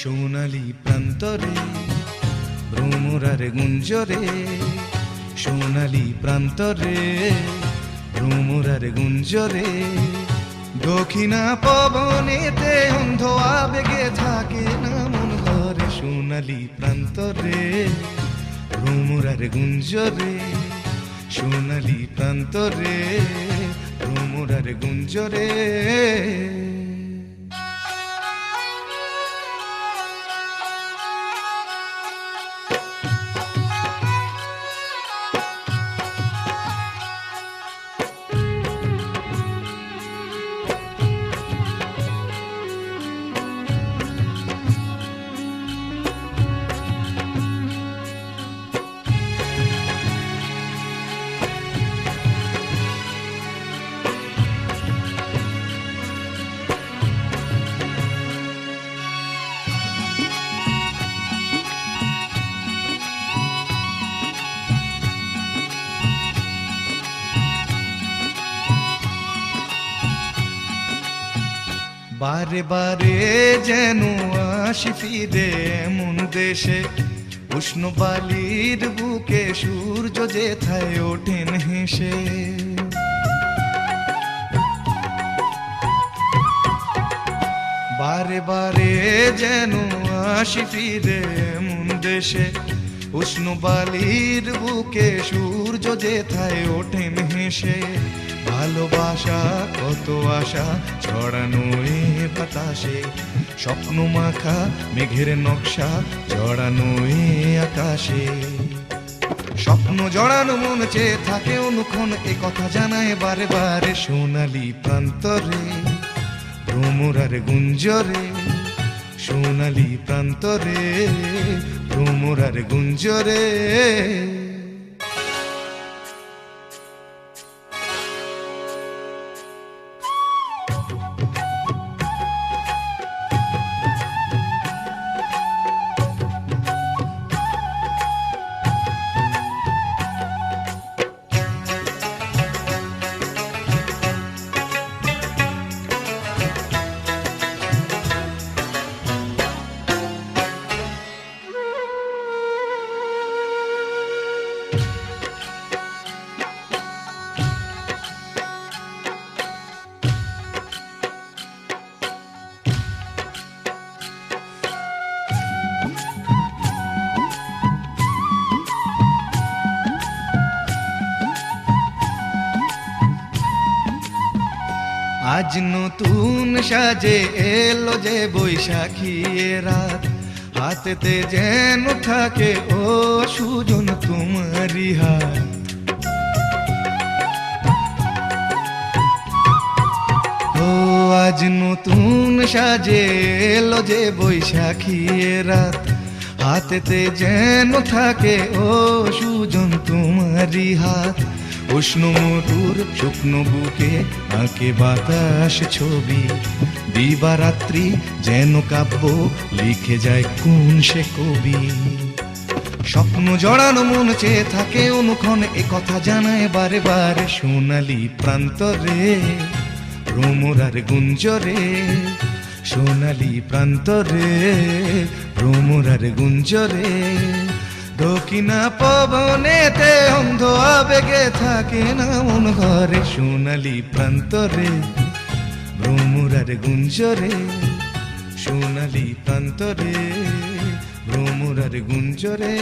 সোনালি প্রান্তরে, ভ্রমরার গুঞ্জরে, সোনালি প্রান্তরে, ভ্রমরার গুঞ্জরে। দক্ষিণা পবনেতে অন্ধ আবেগে থাকে না মন ঘরে, সোনালি প্রান্তরে, ভ্রমরার গুঞ্জরে, সোনালি প্রান্তরে, ভ্রমরার গুঞ্জরে। বারে বারে যেন আসি ফিরে এমন দেশে। উষ্ণ বালির বুকে সূর্য যেথায় ওঠেন হেসে। বারে বারে যেন আসি ফিরে এমন দেশে। উষ্ণ বালির বুকে সূর্য যেথায় ওঠেন হেসে ভালোবাসা কত আশা ছড়ানো এ বাতাসে, স্বপ্ন মাখা মেঘের নকশা জড়ানো এ আকাশে। স্বপ্ন জড়ানো মন চেয়ে থাকে অনুক্ষণ, এ কথা জানায় বারে বারে সোনালি প্রান্তরে, ভ্রমরার গুঞ্জরে। সোনালি প্রান্তরে ভ্রমরার গুঞ্জরে। আজ নতুন সাজে এলো যে বৈশাখী রাত। হাতেতে যেন থাকে ও সুজন তোমারি হাত। আজ নতুন সাজে এলো যে বৈশাখী রাত। হাতেতে যেন থাকে ও সুজন তোমারি হাত। উষ্ণ মধুর শুকনো বুকে আঁকে বাতাস ছবি। দিবারাত্রি যেন কাব্য লিখে যায় কোন সে কবি। স্বপ্ন জড়ানো মন চেয়ে থাকে অনুক্ষণ, এ কথা জানায় বারে বারে সোনালি প্রান্তরে ভ্রমরার গুঞ্জরে। সোনালি প্রান্তরে ভ্রমরার গুঞ্জরে। দক্ষিণা পবনেতে অন্ধ আবেগে থাকে না মন ঘরে, সোনালি প্রান্তরে, ভ্রমুরার গুঞ্জরে, সোনালি প্রান্তরে, ভ্রমুরার গুঞ্জরে।